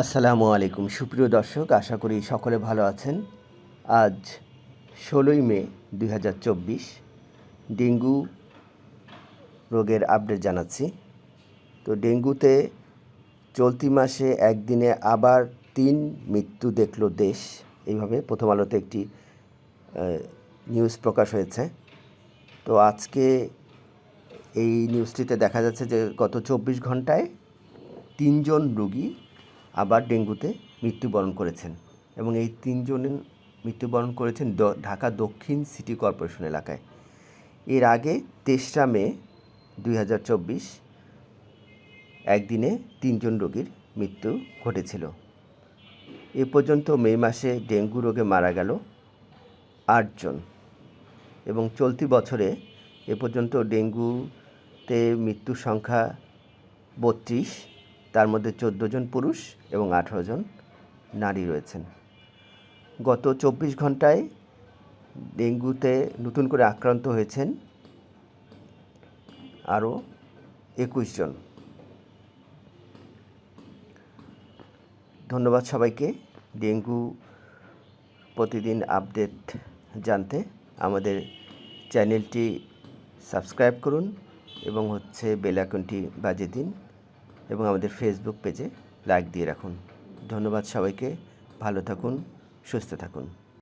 আসসালামু আলাইকুম। সুপ্রিয় দর্শক, আশা করি সকলে ভালো আছেন। আজ ষোলোই মে দুই হাজার চব্বিশ, ডেঙ্গু রোগের আপডেট জানাচ্ছি। তো ডেঙ্গুতে চলতি মাসে একদিনে আবার তিন মৃত্যু দেখল দেশ। এইভাবে প্রথম আলোতে একটি নিউজ প্রকাশ হয়েছে। তো আজকে এই নিউজটিতে দেখা যাচ্ছে যে গত চব্বিশ ঘন্টায় তিনজন রোগী আবার ডেঙ্গুতে মৃত্যুবরণ করেছেন এবং এই তিনজন মৃত্যুবরণ করেছেন ঢাকা দক্ষিণ সিটি কর্পোরেশন এলাকায়। এর আগে তেসরা মে দুই হাজার চব্বিশ একদিনে তিনজন রোগীর মৃত্যু ঘটেছিল। এ পর্যন্ত মে মাসে ডেঙ্গু রোগে মারা গেল আটজন এবং চলতি বছরে এ পর্যন্ত ডেঙ্গুতে মৃত্যুর সংখ্যা বত্রিশ তার মধ্যে চোদ্দ জন পুরুষ এবং আঠারো জন নারী রয়েছেন। গত চব্বিশ ঘন্টায় ডেঙ্গুতে নতুন করে আক্রান্ত হয়েছেন আরও একুশ জন। ধন্যবাদ সবাইকে। ডেঙ্গু প্রতিদিন আপডেট জানতে আমাদের চ্যানেলটি সাবস্ক্রাইব করুন এবং হচ্ছে বেল আইকনটি দিন। এবং আমাদের ফেসবুক পেজে লাইক দিয়ে রাখুন। ধন্যবাদ সবাইকে। ভালো থাকুন সুস্থ থাকুন।